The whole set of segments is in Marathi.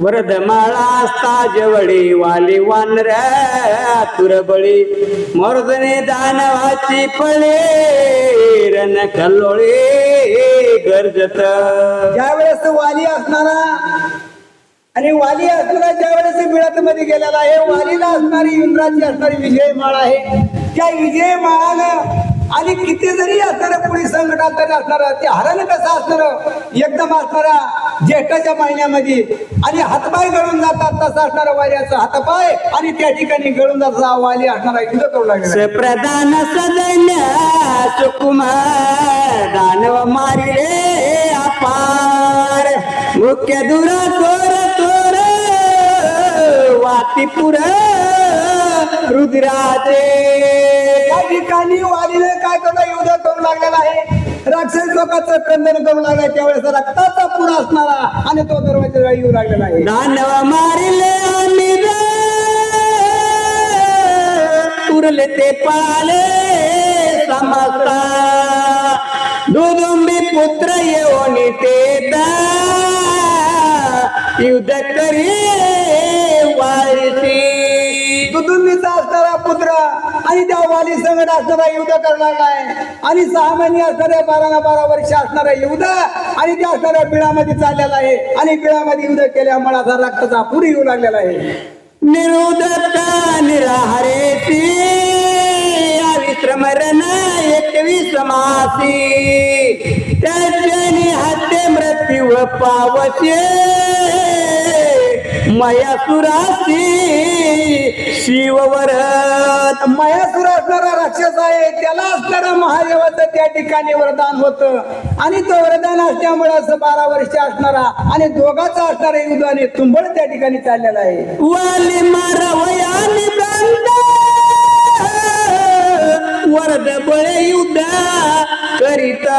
वरदमाळा जवळी वाली वानऱ्या तुरबळी मोरदने दानवाची फळे रन कल्लोळे गरजत. ज्या वेळेस वाली असणारा आणि वाली असणारा ज्या वेळेस मिळत मध्ये गेलेला आहे वालीला असणारी इंद्राची असणारी विजय माळ आहे. त्या विजय माळानं आणि किती जरी असणार पोलीस संकटात तरी असणार ते हरण कसं असणार? एकदम असणारा ज्येष्ठाच्या महिन्यामध्ये आणि हातपाय गळून जातात तसं असणारा वाल्याचा हातपाय आणि त्या ठिकाणी गळून जाता वाली असणारा युद्ध करू लागला? प्रधान सदैन्य सुकुमार दानव मारिले अपार. मुख्य दुरा तोर तोर वातीपुर रुद्राचे. ठिकाणी वालीने काय करता? युद्ध करू लागलेला आहे. राक्षस लोकांचं खंडन करू लागला त्यावेळेस रक्ताचा पुरा असणारा आणि तो दरवाजा येऊ लागलेला आहे. दानव मारिले आम्ही उरले ते पाले समजता. दुदुंबी पुत्र येऊन ते युद्ध करी वाळशी दुदुंबीचा असणारा पुत्र आणि त्या वाली संगत असणारा युद्ध करणार आहे आणि सहा महिने असणाऱ्या बारा ना बारा वर्ष असणारा युद्ध आणि त्या असणाऱ्या बिळामध्ये चाललेला आहे. आणि बिळामध्ये युद्ध केल्यामुळे असा रक्ताचा पूर येऊ लागलेला आहे. निरुदत निराहरेती विश्रमरण एकवीस मासी त्याच्यानी हत्ये मृत्यू पावते मयासुरासी शिववरत. मयासुर असणारा राक्षस आहे त्याला असणारं महादेवाचं त्या ठिकाणी वरदान होतं. आणि तो वरदान असल्यामुळे असं बारा वर्ष असणारा आणि दोघाचा असणारा युद्धाने तुंबळ त्या ठिकाणी चाललेला आहे. वाली मारवयानी वरद बळे युद्ध करिता.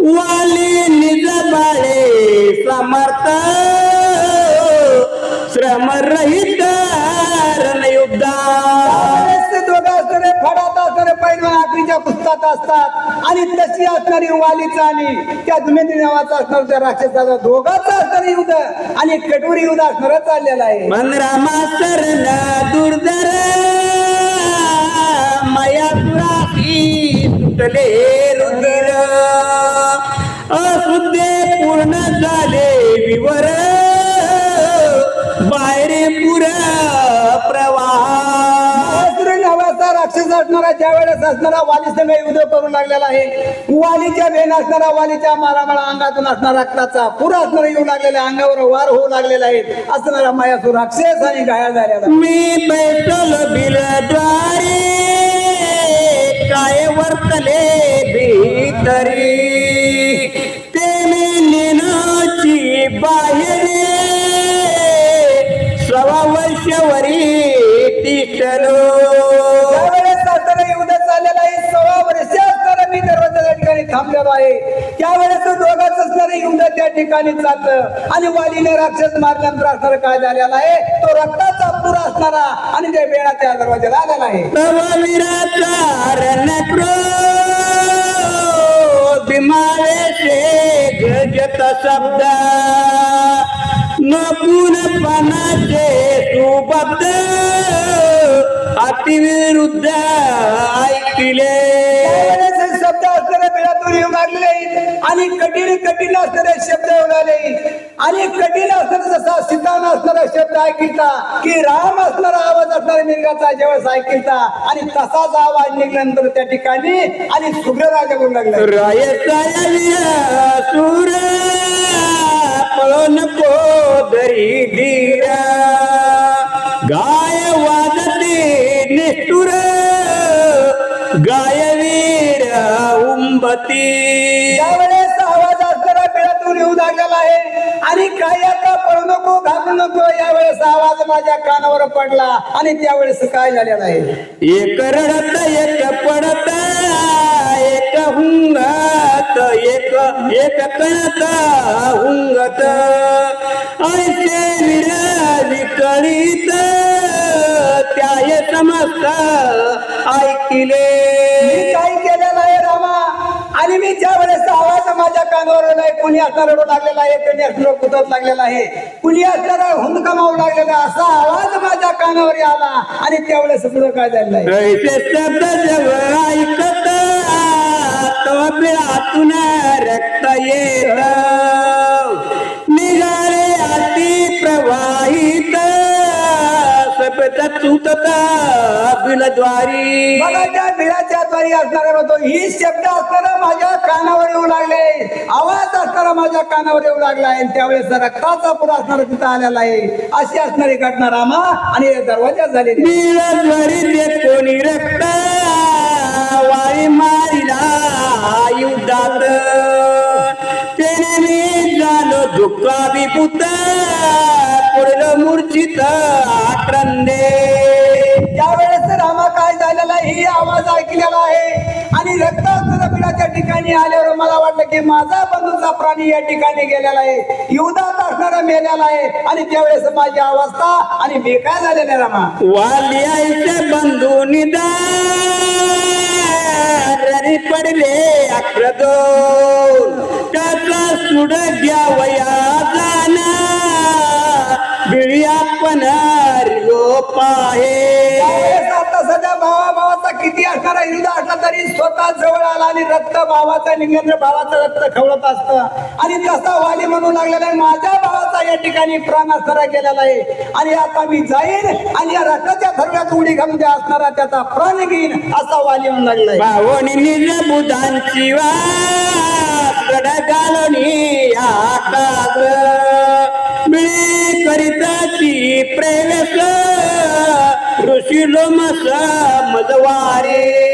वाली निज बाळे समर्थ. श्रम रहित फडात असणारे पैलवान आखरीच्या पुस्तकात असतात. आणि तशी असणारी वालीचा आणि त्या धुमेंद्री नावाचा असणार त्या राक्षसाचा दोघाचा असणारे युद्ध आणि कटोरी युद्ध असणार चाललेलं आहे. पंधरा मास्तर दुर्धर माया सुराती सुटले रुधिर अशुद्धे पूर्ण असणारा ज्या वेळेस असणारा वाली संघ युद्ध करू लागलेला आहे वालीच्या भेन असणारा वालीच्या मारामाळा अंगातून असणारा रक्ताचा पुरा असणारा येऊ लागलेला अंगावर वार होऊ लागलेला आहे असणारा मायासुर राक्षस आणि घायल झालेला मी बैठल बिलद्वारे काय वर्तले भीतरी? ते मी निनाची बाहेर सवा वर्षवरी तिष्ठलो थांबलेलो आहे त्यावेळेस दोघांच असणारं युद्ध त्या ठिकाणी चाललं आणि वालीने राक्षस मारल्यानंतर असणारं काय झालेलं आहे? तो रक्ताचा पुरा असणारा आणि त्या वेळाच्या दरवाजाला आलेला आहे तव वीराचा बिळातून येऊ आहेत आणि कठीण कठीण असणारे शब्द येऊ आणि कठीण असणारा जसा सिद्धांत असणारा शब्द ऐकिलता की राम असणारा आवाज असणारा मिरगाचा ज्यावेळेस ऐकिलता आणि तसाच आवाज निघल्यानंतर त्या ठिकाणी आणि शुभ्र राजा बोलू लागला. रायचा सूर पळो नको दरी धीर गाय वाजते निष्ठुर गायवीर उंबती त्यावेळेस आवाज असणारा बिळातून येऊ लागलेला आहे आणि काय आता पळू नको घाबरू नको यावेळेस आवाज माझ्या कानावर पडला आणि त्यावेळेस काय झालेलं आहे? एक रडत एक पडत एक हुंगत एक एक कणत हुंगत. ऐसे विराजी कळीत त्याय समस्त ऐकिले. आणि मी ज्या वेळेस आवाज माझ्या कानावर आलाय कुणी आता रडू लागलेला आहे कुणी असणार कुदत लागलेला आहे कुणी असणार हुंदका मावू लागलेला आहे. असा आवाज माझ्या कानावर आला आणि त्यावेळेस पुढं काय झालेलं आहे ऐकत रक्त येत सपत चुतत बिलद्वारी बघा त्या बिळाच्या द्वारी असणारा होतो ही शब्द असताना माझ्या कानावर येऊ लागले. आवाज असताना माझ्या कानावर येऊ लागला. आहे त्यावेळेस रक्ताचा पुरा असणारा तिथं आलेला आहे. अशी असणारी घटना रामा आणि दरवाजा झालेली. बिलद्वारी ते कोणी रक्त वारी मारिला युद्धात त्याने मी झालो दुःखा विपुत पडलं मूर्छित आक्रंदे त्यावेळेस रामा काय झालेला आहे? ही आवाज ऐकलेला आहे. आणि रक्त बिळाच्या ठिकाणी आल्यावर मला वाटलं की माझा बंधूचा प्राणी या ठिकाणी गेलेला आहे. युद्धात असणारा मेलेला आहे. आणि त्यावेळेस माझी अवस्था आणि मी काय झालेला रामा? वाली आईचे बंधू निदान. पडले अक्रदोन त्याचा सुड घ्यावया रोप आहे. आता सध्या भावा भावाचा किती असणारा युद्ध असला तरी स्वतः जवळ आला आणि रक्त भावाचा लिंगेंद्र भावाचं रक्त खवळत असतं. आणि तसा वाली म्हणू लागलेला आहे माझ्या भावाचा या ठिकाणी प्राण असणारा गेलेला आहे. आणि आता मी जाईन आणि या रक्ताच्या थरव्यात उडी घालून द्या असणारा त्याचा प्राण घेईन असा वाली म्हणू लागलाय. भावनी निज बुधांची वाकड घालूनी आकाश. मी करिताची प्रेमस ऋषी लोमस मजवारे.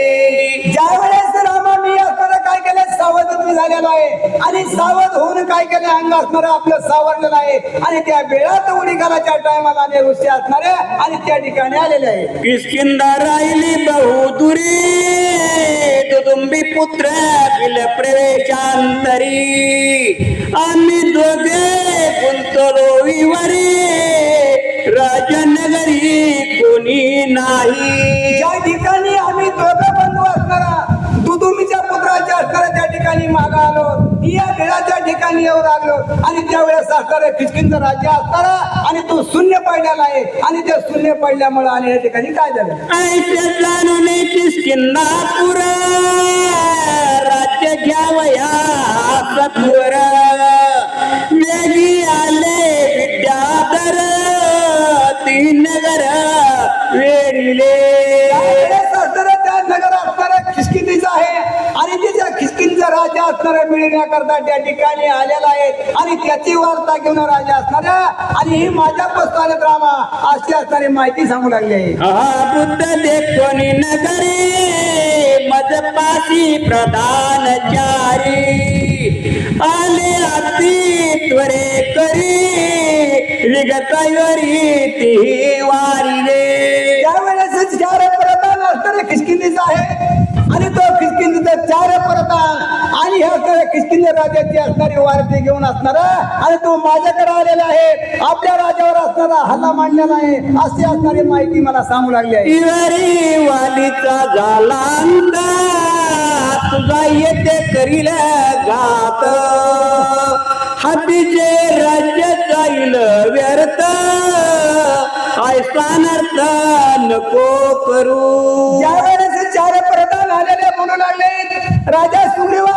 झालेला आहे. आणि सावध होऊन काय केलं? अंग असणारं आपलं सावरलेलं आहे आणि त्या वेळात उडी घालाच्या टायमाला आणि ऋषी असणारे आणि त्या ठिकाणी आलेले आहे किसकिंदा राहिली बहुदुरी दुदुंबी पुत्र प्रवेशांतरी. आम्ही दोघे गुंतलो विवरी राजनगरी कोणी नाही. ज्या ठिकाणी आम्ही दोघं बंधू असणारा दुदुमीच्या पुत्राच्या असणाऱ्या त्या ठिकाणी मागा आलो. या बिळाच्या ठिकाणी येऊ लागलो. आणि त्यावेळेस असणारा खिचकींचा राज्य असणारा आणि तो शून्य पडलेला आहे. आणि ते शून्य पडल्यामुळे आणि या ठिकाणी काय झालं? राज्य घ्यावया सत्वर वेगी आले विद्याधर तीन नगर वेडिले खिसकिंदीचा आहे. आणि तिच्या खिसकिंचा राजा असणारा मिळण्याकरता त्या ठिकाणी आलेला आहे. आणि त्याची वार्ता घेऊन राजा असणारा आणि ही माझ्या पुस्तकात रामा अशी असणारी माहिती सांगू लागली आहे. हा बुद्ध देखोनी नगरी मजपासी प्रधान चारी. आले अति त्वरे करी विगतवरी ती वारिले त्यावेळेस चार प्रधान असणारे खिसकिंदीचा आहे चार प्रधान आणि हे असणारे किसकिंद राजाची असणारी वारती घेऊन असणारा आणि तो माझ्याकडे आलेला आहे. आपल्या राजावर असणारा हल्ला मांडलेला आहे. अशी असणारी माहिती मला सांगू लागली आहे. वालीचा झाला तुझा येते करील गात हातीचे राज्य जाईल व्यर्थ. ऐसा नर्थ नको करू. ज्या वेळेस चार प्रधान आलेले म्हणू लागले राजा सुग्रीवा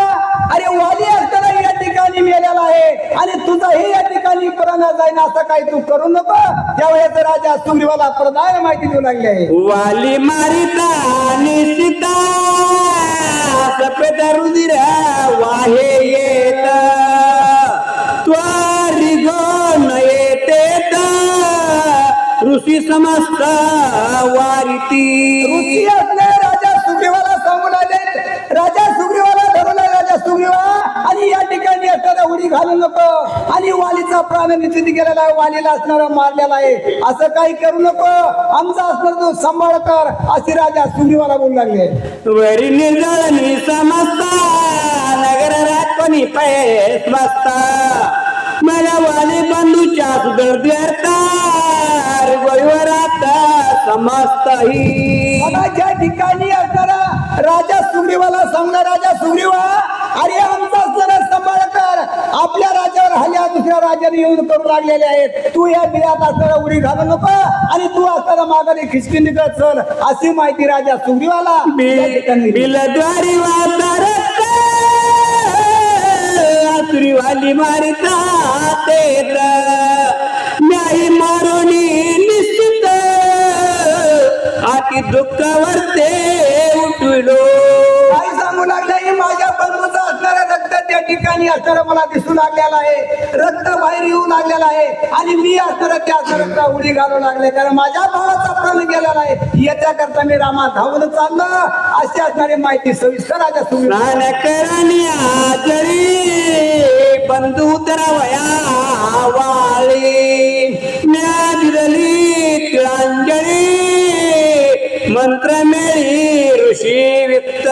अरे वाली असताना या ठिकाणी मेलेला आहे. आणि तुझाही या ठिकाणी प्राण जाईन असं काही तू करू नको. त्यावेळेस राजा सुग्रीवाला प्रधान माहिती देऊ लागली. आहे वाली मारिता निशिता सफेद रुधिर वाहे येत. त्वारी गण येतेत ऋषी समस्त वारिती. ऋषी उडी घालू नको. आणि वालीचा प्राण निश्चित केलेला आहे. वालीला असणारा मारलेला आहे. असं काही करू नको. आमचा असणार तो सांभाळ कर. असे राजा सुग्रीवाला बोलू लागले. वरी निर्जळणी समजता. नगर राखणी पैस बसता. मला वाली बंधूच्या आता समजता ही बघा ज्या ठिकाणी असणारा राजा सुग्रीवाला सांगणार राजा सुग्रीवा अरे आमचा असणारा आपल्या राज्यावर हल्ल्या दुसऱ्या राज्याने येऊन करू लागलेले आहेत. तू या बियात असणारा उडी घालू नको आणि तू असताना मागाने खिचकी निघत चल अशी माहिती राजा सुग्रीवाला या ठिकाणी दिली. बिलद्वारी वातारत आसुरी वाली मारिता न्याय मारोनी निश्चित आती दुःखावर ते उठविलो ठिकाणी असर मला दिसू लागलेला आहे. रक्त बाहेर येऊ लागलेला आहे. आणि मी असर त्या रक्त उडी घालू लागले. कारण माझ्या भावाचा प्राण गेलेला आहे. याच्याकरता मी रामा धावून चाललो. अशी असणारी माहिती सविस्तर सुरू नानकरानी आजळी बंधू वया वाळी. म्या दिली मंत्र मेळी ऋषी वित्त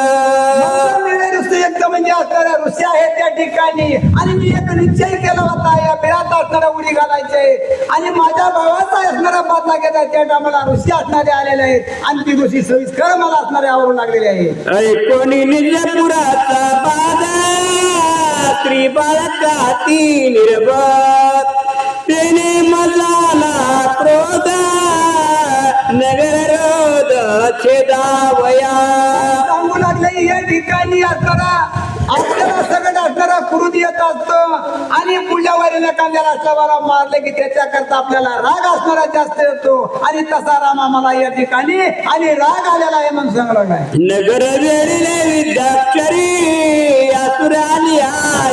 एकदम म्हणजे असणाऱ्या ऋषी आहेत त्या ठिकाणी. आणि मी एक निश्चय केला होता या बिळात असणारा उडी घालायचे. आणि माझ्या भावाचा असणारा बदला घेता त्या टायमाला ऋषी असणारे आलेले आहेत. आणि ती ऋषी सविस्कर मला असणारे आवडू लागलेले आहे. स्त्री बाळकाती निर्भत तेने मजाला क्रोध नगर रोध छेदावया सांगू लागले या ठिकाणी असणारा आपल्याला सगळं असणारा क्रोध येत असतो. आणि पुढल्यावारीने कांद्याला असल्यावर मारले की त्याच्याकरता आपल्याला राग असणारा जास्त येतो. आणि तसा राम आम्हाला या ठिकाणी आणि राग आलेला आहे म्हणून सांगू नगर वेळीले विद्याक्षरी असुराली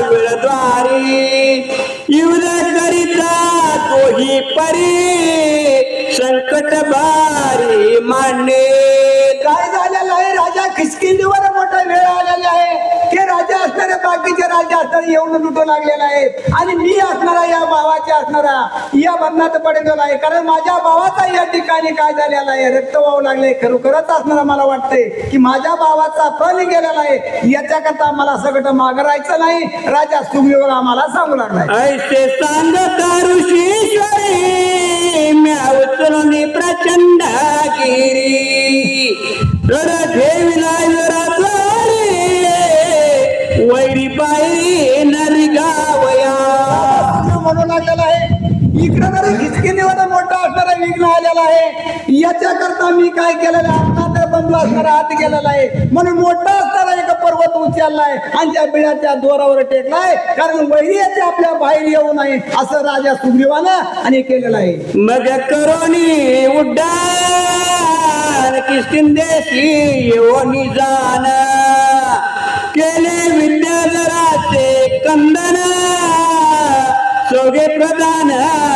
वेळद्वारी. युध करिता तोही परी संकट भारी मांडे बाकीचे राजा असणारे येऊन लुटू लागलेला आहे आणि मी असणारा या भावाच्या असणारा या बंधनात पडलेला आहे. कारण माझ्या भावाचा या ठिकाणी काय झालेला आहे? रक्त वाहू लागले. खरोखरच असणारा मला वाटतंय की माझ्या भावाचा फल गेलेला आहे. याच्याकरता मला सगळं मागरायचं राहायचं नाही. राजा तुम्ही आम्हाला सांगू लागलाय. ऐसे सांगता ऋषीश्वरी म्या उचलून प्रचंड गिरी रड ठेविला याच्याकरता मी काय केलेलं आहे? आपला बंधू असणारा हात गेलेला आहे. म्हणून मोठा असणारा एक पर्वत उचललाय आणि त्या बिळाच्या दोरावर टेकलाय. कारण वैर्याचे आपल्या बाहेर येऊ नये असं राजा सुग्रीवानं आणि केलेलं आहे. मग करोनी उड्डाण किष्किंदेशी येऊनी जाण. केले विद्याधराचे कंदन. सोगे प्रधान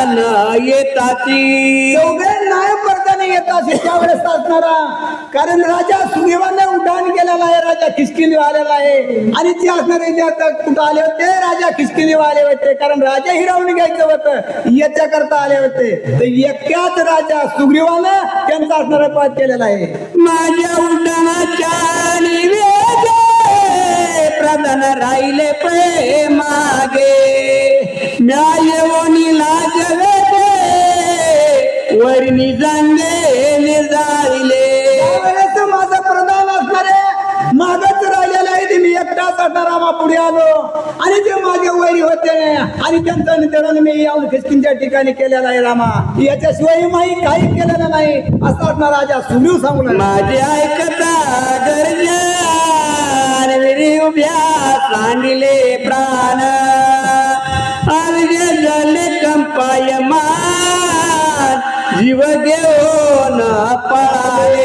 न येताची. चौघे त्यावेळेस असणारा कारण राजा सुग्रीवाने उड्डाण केलेला आहे राजा खिसकिनी आलेला आहे. आणि ते असणारे जे आता कुठं आले होते? राजा खिसकिनी आले होते कारण राजा हिरावून घ्यायचं होतं याच्या करता आले होते. तर एकट्याच राजा सुग्रीवाने त्यांचा असणारा पाठ केलेला आहे. माझ्या उड्डाणाच्या प्रधान राहिले पे मागे न्यायवणी लाजले वरणी जांगे निजाळले त्यावेळेस माझा प्रधान असणारे मागच राहिलेला आहे ते मी एकटाच असणारा पुढे आलो. आणि ते माझे वैरी होते आणि त्यांचं निधन मी याऊन खिस्तींच्या ठिकाणी केलेला आहे रामा. याच्याशिवाय माही काही केलेलं नाही. असं असणार राजा सुग्रीव सांगू लागला. माझे ऐकता गरज उभ्या सांडिले प्राण. अलगे झाले कंपायमान जीव घेऊन पळाले.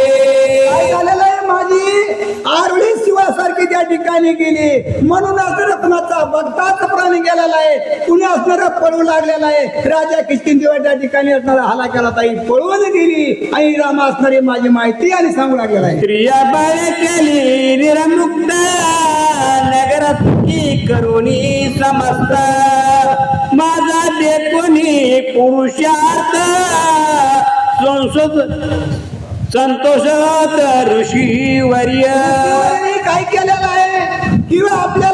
माझी? आरळी शिवासारखी त्या ठिकाणी गेली. म्हणून असणारा कुणाचा भक्ताच प्राण गेलेला आहे. कुणी असणारा पळू लागलेला आहे. राजा किशकिंदेवा त्या ठिकाणी असणारा हाला केला ताई. पळून गेली. आणि रामा असणारी माझी माहिती आणि सांगू लागलेला आहे. स्त्रिया बाळ केली निरमुक्त नगर सुखी करुणी समस्त. कोणी देखोनी पुरुषार्थ? संसद संतोषात ऋषी वर्य. काय केलेलं आहे? किंवा आपल्या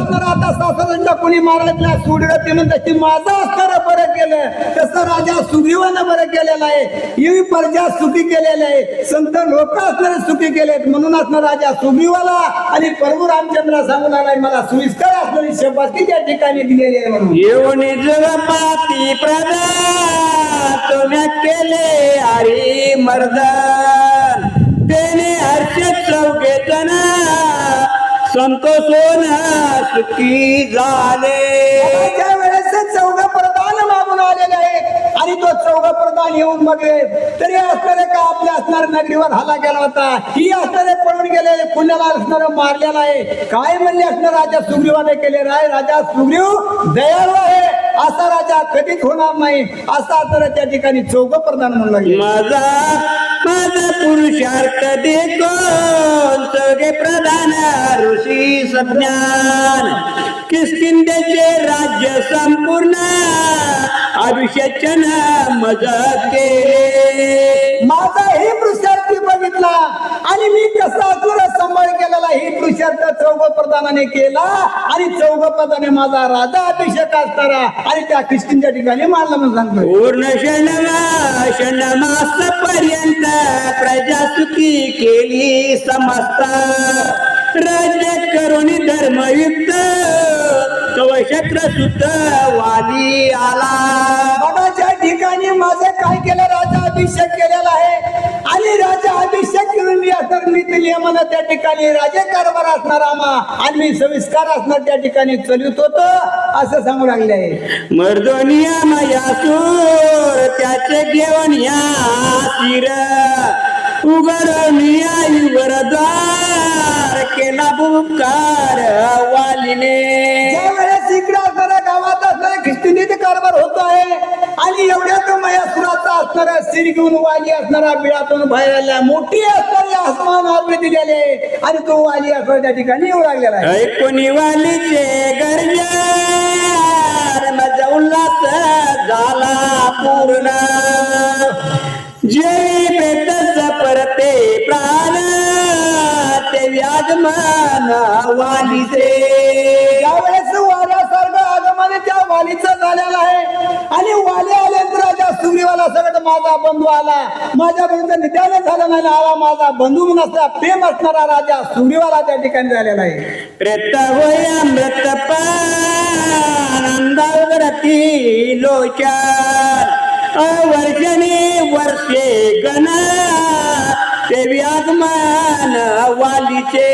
असणार आता सासरांच्या कोणी मारल्यातल्या सुडलं ते म्हणतात की माझं असणार बरं केलं तसं राजा सुग्रीवानं बरं केलेलं आहे. ही प्रजा सुखी केलेली आहे. संत लोक असणारे सुखी केलेत. म्हणून असणार राजा सुग्रीवाला आणि प्रभू रामचंद्र सांगून आलाय मला सुविस्कार असणारी शपाती त्या ठिकाणी दिलेली आहे म्हणून. येऊन जगपाती प्रदा तुम्ही केले अरे मर्दन. त्याने हर्ष चौकेतना जण संतोषोन सुखी झाले ज्या वेळेस चौघ प्रधान मागून आलेले आहेत. आणि तो चौघ प्रधान येऊन मग तरी असणारे का आपल्या असणाऱ्या नगरीवर हल्ला केला होता? ही असणारे पळून गेलेले पुण्याला असणार मारलेला आहे. काय म्हणले असणार राजा सुग्रीवाने केले राय राजा सुग्रीव दयाळू आहे. असा राजा कधीच होणार नाही. असा असणार त्या ठिकाणी चौघ प्रधान म्हणून लागले. माझा माझा पुरुषार्थ देखोन सगळे प्रधान ऋषी सज्ञान। किस्किंदेचे राज्य संपूर्ण अभिषेचन मज केले. माझा हे पृष्ठ पदाने केला आणि चौघ पदाने माझा राजा अभिषेक असताना आणि त्या ख्रिस्तींच्या ठिकाणी मारला म्हणून सांगतो पूर्ण षणमा पर्यंत प्रजा सुखी केली समस्त. राज्य करून धर्मयुक्त कवशत्र सुत वाली आला. ज्या ठिकाणी माझे काय केलं? राजा अभिषेक केलेला आहे. आणि राजा अभिषेक करून मी असणार नीती नियमानं त्या ठिकाणी राजे कारभार असणार आम्हा. आणि मी सविस्कार असणार त्या ठिकाणी चलित होतो असं सांगू लागले. आहे मर्दोनिया मयासूर त्याचे घेऊन या शिर उघडनिया वरदार केला बुकार वालीने ज्या वेळेस इकडे असणाऱ्या गावात असणारे ख्रिस्तीनीत कारभार होत आहे आणि एवढ्यात मयासुराचा असणारा शिर घेऊन वाली असणारा बिळातून बाहेर आला मोठी असणारी आसमान दिलेली आहे आणि तो वाली असणारा त्या ठिकाणी येऊ लागलेला आहे. ऐकून वालीचे गरजा उल्हास झाला पूर्ण. जे बेतच परते प्राण ते व्याजमान वालीचे यावेळेस वाल्यासारखं आगमन त्या वालीचं झालेलं आहे. आणि वाली आल्यानंतर राजा सुग्रीवाला सगळं माझा बंधू आला. माझ्या बंधूचं नित्याने झालं नाही आला माझा बंधू म्हणून असला प्रेम असणारा राजा सुग्रीवाला त्या ठिकाणी झालेला आहे. प्रेत होय मृत पानंदावरती लोचा वर्षणे वर्षे गण ते व्याजमान वालीचे.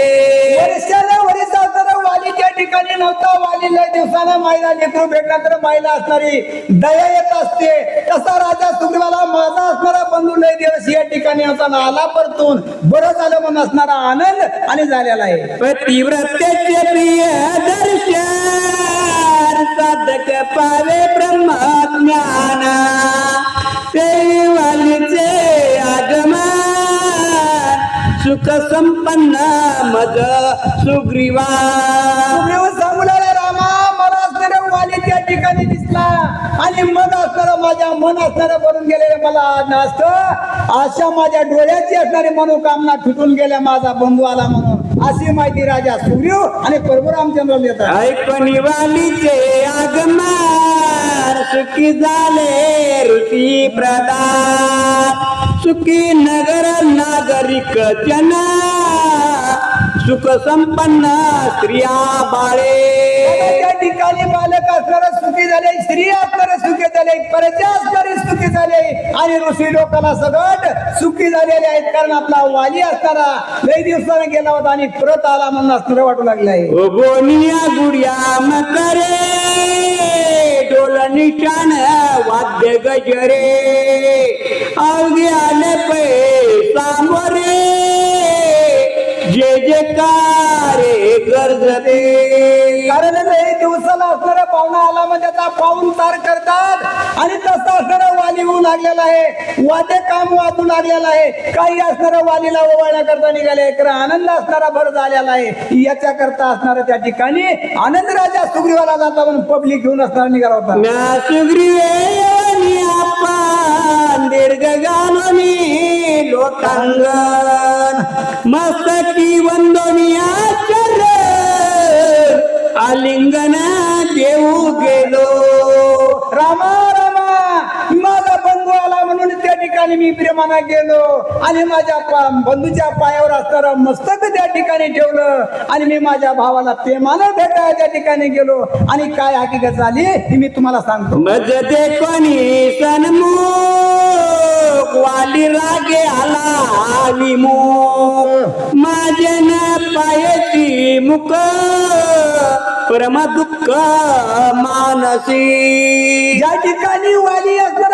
वर्षाला वरीस असणारा वाली त्या ठिकाणी नव्हता. वाली लय दिवसानं मायला लेकरू भेटला तर मायला असणारी दया येत असते. तसा राजा सुग्रीवाला माझा असणारा बंधू लय दिवस या ठिकाणी होता आला परतून बरं झालं म्हणून असणारा आनंद आणि झालेला आहे. पतिव्रतेचे प्रिय दर्शन. साधक पावे ब्रह्मज्ञान. ते वालीचे आगमन सुख संपन्न मज सुग्रीवा. सुग्रीव सांगू लागला, रामा मला असणारा वाली त्या ठिकाणी दिसला. आणि मन असणारा माझ्या मन असणारा बनून गेलेलं मला नसतं अशा माझ्या डोळ्याची असणारी मनोकामना फिटून गेल्या माझा बंधू आला म्हणून. अशी माहिती राजा सुग्रीव आणि प्रभू रामचंद्र देतात. ऐकून वालीचे आगमन सुखी झाले ऋषी प्रदा सुखी नगर नागरिक जना. सुख संपन्न स्त्रिया बाळे. ठिकाणी बालक असणारे झाले स्त्री असणारे सुखी झाले प्रजा असणारे सुखी झाले. आणि ऋषी लोकांना सगळं सुखी झालेले आहेत कारण आपला वाली असताना लई दिवसाने गेला होता आणि परत आला म्हणून असणारं वाटू लागलाय. आहे गोनिया गुडिया मकरे डोल निशान वाद्य गजरे. अवघे पे सामोरे जे गरजते. कारण दिवसाला असणारा पाहुणा आला म्हणजे त्याचा पाहून तार करतात. आणि तसा असणारा वाली होऊ लागलेला आहे. वाद्य काम वाजू लागलेला आहे. काही असणारा वालीला ओवाळण्या करता निघाले. कारण आनंद असणारा भर झालेला आहे. याच्या करता असणारा त्या ठिकाणी आनंद राजा सुग्रीवाला जाता म्हणून पब्लिक घेऊन असणारा निघाला होता. म्या सुग्रीवे आपण दीर्घ गालोनी लोटांगण मस्तकी वंदोनी चर आलिंगना देऊ गेलो. रामा रामा माझा बंधू आला म्हणून त्या ठिकाणी मी प्रेमाना गेलो. आणि माझ्या पा- बंधूच्या पायावर असणारं मस्तक त्या ठिकाणी ठेवलं. आणि मी माझ्या भावाला प्रेमानं भेटायला त्या ठिकाणी गेलो. आणि काय हकीकत झाली ती मी तुम्हाला सांगतो. मज ते कोणी सनमू? वाली रागे आला विमुख माझ्या न पायची मुख परम दुःख मानसी. ज्या ठिकाणी वाली असं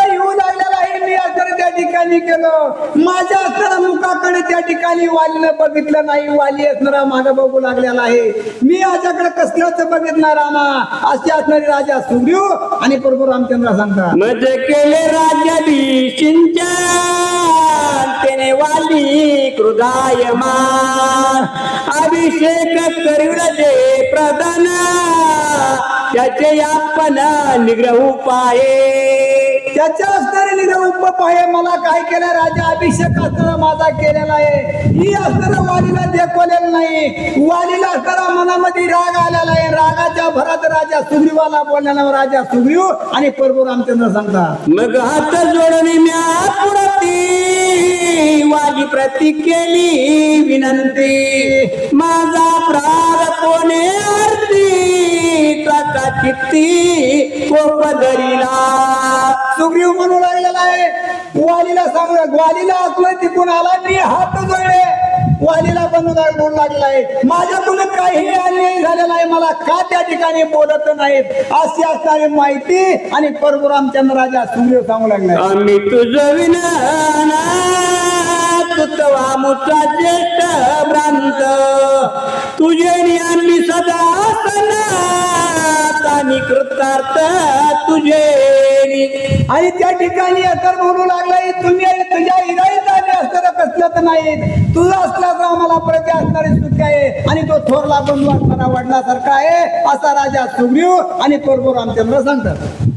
ठिकाणी गेलो माझ्या असणारा मुखाकडे त्या ठिकाणी वालीनं बघितलं नाही. वाली असणारा मागं बघू लागलेला आहे. मी याच्याकडे कसलंच बघितणार रामा असे असणारे राजा सुग्रीव आणि प्रभू रामचंद्र सांगतात. मज केले राज्याधीशींच्या त्याने वाली कृदायमान. अभिषेक करील जे प्रधान त्याचे आपण निग्रह पाये त्याच्या असणारे निरं आहे मला काय केलं? राजा अभिषेक असणारा माझा केलेला आहे. ही असणारा वालीला देखवलेलं नाही. वालीला असणारा मनामध्ये राग आलेला आहे. रागाच्या भरात राजा सुग्रीवाला बोललेला राजा सुग्रीव आणि प्रभू रामचंद्र सांगतात मग हात म्या पुरती वाली प्रती केली विनंती. माझा प्रार कोणे आरती तका चित्ती कोप धरिला. सुग्रीव म्हणू जोडलेला आहे. ग्वालीला सांगू ग्वालीला असलं तिकून आला मी हात जोडले. वालीला बनू लाग- बोलू लागलेला आहे. माझ्याकडून काही अन्याय झालेला आहे. मला का त्या ठिकाणी बोलत नाहीत? अशी असणारी माहिती आणि प्रभू रामचंद्र राजा सुग्रीव सांगू लागलाय आम्ही तुझं विना मुचा ज्येष्ठ भ्रांत. तुझे आम्ही सदा असणार. सनातानी कृतार्थ तुझे आणि त्या ठिकाणी तर बोलू लागलाय तुम्ही तुझ्या हृदयात आले असताना कसलंच नाही तुझं असल्याचं आम्हाला प्रति असणारी सुख आहे. आणि तो थोरला बंधू असताना वडिलासारखा आहे असा राजा सुग्रीव आणि प्रभू रामचंद्र सांगतात.